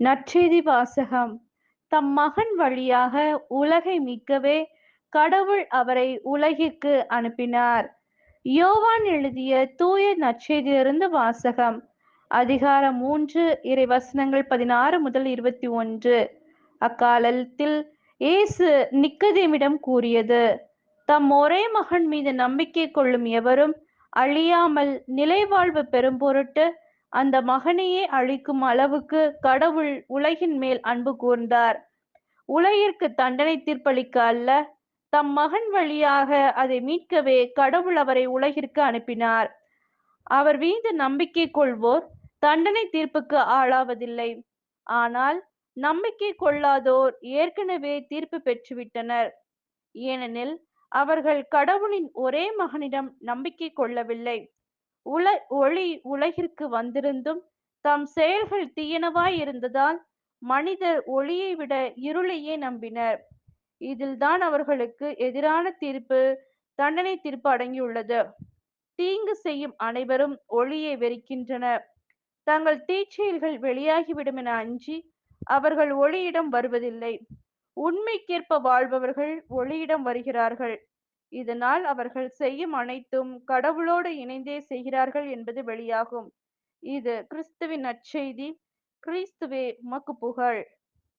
நற்செய்தி வாசகம். தம் மகன் வழியாக உலகை மீட்கவே கடவுள் அவரை உலகிற்கு அனுப்பினார். யோவான் எழுதிய தூய நற்செய்தியிலிருந்து வாசகம். அதிகாரம் மூன்று இறை வசனங்கள் பதினாறு முதல் இருபத்தி ஒன்று. அக்காலத்தில் இயேசு நிக்கதேமிடம் கூறியது தம் ஒரே மகன் மீது நம்பிக்கை கொள்ளும் எவரும் அழியாமல் நிலைவாழ்வு பெறும் பொருட்டு அந்த மகனையே அழிக்கும் அளவுக்கு கடவுள் உலகின் மேல் அன்பு கூர்ந்தார். உலகிற்கு தண்டனை தீர்ப்பளிக்க அல்ல தம் மகன் வழியாக அதை மீட்கவே கடவுள் அவரை உலகிற்கு அனுப்பினார். அவர் மீது நம்பிக்கை கொள்வோர் தண்டனை தீர்ப்புக்கு ஆளாவதில்லை. ஆனால் நம்பிக்கை கொள்ளாதோர் ஏற்கனவே தீர்ப்பு பெற்றுவிட்டனர். ஏனெனில் அவர்கள் கடவுளின் ஒரே மகனிடம் நம்பிக்கை கொள்ளவில்லை. உல ஒளி உலகிற்கு வந்திருந்தும் தம் செயல்கள் தீயனவாய் இருந்ததால் மனிதர் ஒளியை விட இருளையே நம்பினர். இதில்தான் அவர்களுக்கு எதிரான தீர்ப்பு தண்டனை தீர்ப்பு அடங்கியுள்ளது. தீங்கு செய்யும் அனைவரும் ஒளியை வெறுக்கின்றனர். தங்கள் தீச்செயல்கள் வெளியாகிவிடும் என அஞ்சி அவர்கள் ஒளியிடம் வருவதில்லை. உண்மைக்கேற்ப வாழ்பவர்கள் ஒளியிடம் வருகிறார்கள். இதனால் அவர்கள் செய்யும் அனைத்தும் கடவுளோடு இணைந்தே செய்கிறார்கள் என்பது வெளியாகும். இது கிறிஸ்துவின் நற்செய்தி கிறிஸ்துவே உமக்கு புகழ்.